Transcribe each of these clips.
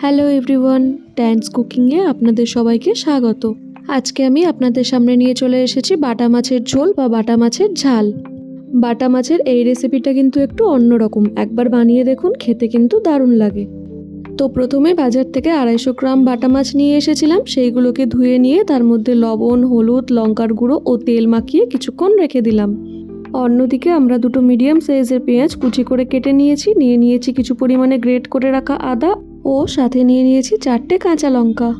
Hello everyone dance কুকিংয়ে আপনাদের সবাইকে স্বাগত। আজকে আমি আপনাদের সামনে নিয়ে চলে এসেছি বাটা মাছের ঝোল বা বাটা মাছের ঝাল। বাটা মাছের এই রেসিপিটা কিন্তু একটু অন্যরকম একবার বানিয়ে দেখুন, খেতে কিন্তু দারুণ লাগে। তো প্রথমে বাজার থেকে আড়াইশো গ্রাম বাটা মাছ নিয়ে এসেছিলাম। সেইগুলোকে ধুয়ে নিয়ে তার মধ্যে লবণ, হলুদ, লঙ্কার গুঁড়ো ও তেল মাখিয়ে কিছুক্ষণ রেখে দিলাম। অন্যদিকে আমরা দুটো মিডিয়াম সাইজের পেঁয়াজ কুচি করে কেটে নিয়েছি। নিয়ে নিয়েছি কিছু পরিমাণে গ্রেট করে রাখা আদা ও সাথে নিয়ে নিয়েছি চারটে কাঁচা লঙ্কা।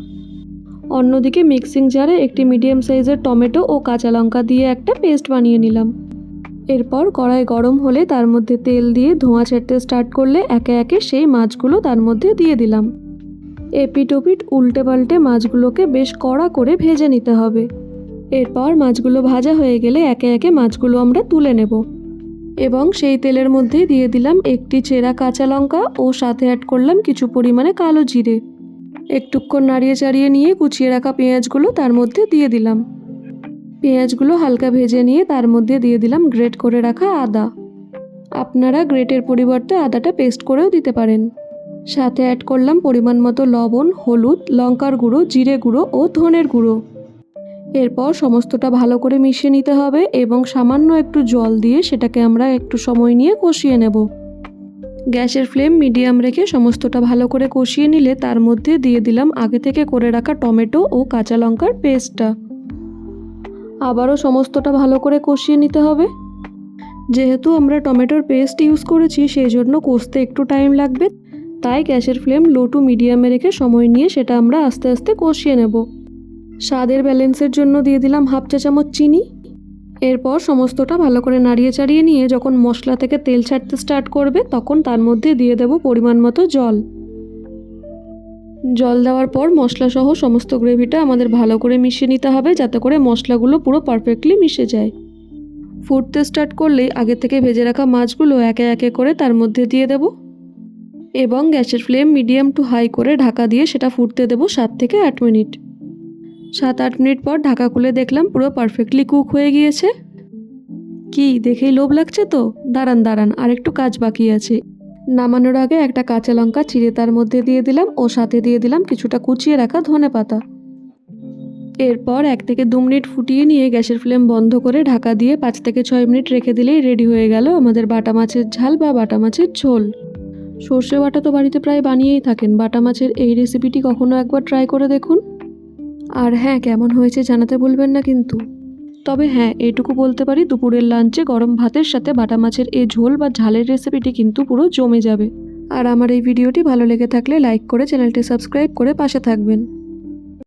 অন্যদিকে মিক্সিং জারে একটি মিডিয়াম সাইজের টমেটো ও কাঁচা লঙ্কা দিয়ে একটা পেস্ট বানিয়ে নিলাম। এরপর কড়াই গরম হলে তার মধ্যে তেল দিয়ে ধোঁয়া ছাড়তে স্টার্ট করলে একে একে সেই মাছগুলো তার মধ্যে দিয়ে দিলাম। এপিট ওপিট উল্টে পাল্টে মাছগুলোকে বেশ কড়া করে ভেজে নিতে হবে। এরপর মাছগুলো ভাজা হয়ে গেলে একে একে মাছগুলো আমরা তুলে নেব। এবং সেই তেলের মধ্যে দিয়ে দিলাম একটি চেরা কাঁচা লঙ্কা ও সাথে অ্যাড করলাম কিছু পরিমাণে কালো জিরে। একটুক্ষণ নাড়িয়ে চাড়িয়ে নিয়ে কুচিয়ে রাখা পেঁয়াজগুলো তার মধ্যে দিয়ে দিলাম। পেঁয়াজগুলো হালকা ভেজে নিয়ে তার মধ্যে দিয়ে দিলাম গ্রেট করে রাখা আদা। আপনারা গ্রেটের পরিবর্তে আদাটা পেস্ট করেও দিতে পারেন। সাথে অ্যাড করলাম পরিমাণ মতো লবণ, হলুদ, লঙ্কার গুঁড়ো, জিরে গুঁড়ো ও ধনের গুঁড়ো। এরপর সমস্তটা ভালো করে মিশিয়ে নিতে হবে এবং সামান্য একটু জল দিয়ে সেটাকে আমরা একটু সময় নিয়ে কষিয়ে নেব। গ্যাসের ফ্লেম মিডিয়াম রেখে সমস্তটা ভালো করে কষিয়ে নিলে তার মধ্যে দিয়ে দিলাম আগে থেকে করে রাখা টমেটো ও কাঁচা লঙ্কার পেস্টটা। আবারও সমস্তটা ভালো করে কষিয়ে নিতে হবে। যেহেতু আমরা টমেটোর পেস্ট ইউজ করেছি, সেই জন্য কষতে একটু টাইম লাগবে। তাই গ্যাসের ফ্লেম লো টু মিডিয়ামে রেখে সময় নিয়ে সেটা আমরা আস্তে আস্তে কষিয়ে নেব। স্বাদের ব্যালেন্সের জন্য দিয়ে দিলাম হাফ চা চামচ চিনি। এরপর সমস্তটা ভালো করে নাড়িয়ে চাড়িয়ে নিয়ে যখন মশলা থেকে তেল ছাড়তে স্টার্ট করবে, তখন তার মধ্যে দিয়ে দেব পরিমাণ মতো জল। জল দেওয়ার পর মশলা সহ সমস্ত গ্রেভিটা আমাদের ভালো করে মিশিয়ে নিতে হবে, যাতে করে মশলাগুলো পুরো পারফেক্টলি মিশে যায়। ফুটতে স্টার্ট করলেই আগে থেকে ভেজে রাখা মাছগুলো একে একে করে তার মধ্যে দিয়ে দেব। এবং গ্যাসের ফ্লেম মিডিয়াম টু হাই করে ঢাকা দিয়ে সেটা ফুটতে দেবো সাত থেকে আট মিনিট। সাত আট মিনিট পর ঢাকা খুলে দেখলাম পুরো পারফেক্টলি কুক হয়ে গিয়েছে। কি, দেখেই লোভ লাগছে তো? দাঁড়ান দাঁড়ান আর একটু কাজ বাকি আছে। নামানোর আগে একটা কাঁচা লঙ্কা চিড়ে তার মধ্যে দিয়ে দিলাম ও সাথে দিয়ে দিলাম কিছুটা কুচিয়ে রাখা ধনে পাতা। এরপর এক থেকে দু মিনিট ফুটিয়ে নিয়ে গ্যাসের ফ্লেম বন্ধ করে ঢাকা দিয়ে পাঁচ থেকে ছয় মিনিট রেখে দিলেই রেডি হয়ে গেল আমাদের বাটা মাছের ঝাল বা বাটা মাছের ঝোল। সর্ষে বাটা তো বাড়িতে প্রায় বানিয়েই থাকেন। বাটা মাছের এই রেসিপিটি কখনো একবার ট্রাই করে দেখুন। আর হ্যাঁ কেমন হয়েছে জানাতে বলবেন না কিন্তু। তবে হ্যাঁ এটুকু বলতে পারি, দুপুরের লাঞ্চে গরম ভাতের সাথে বাটা মাছের এই ঝোল বা ঝালের রেসিপিটি কিন্তু পুরো জমে যাবে। আর আমার এই ভিডিওটি ভালো লেগে থাকলে লাইক করে চ্যানেলটি সাবস্ক্রাইব করে পাশে থাকবেন।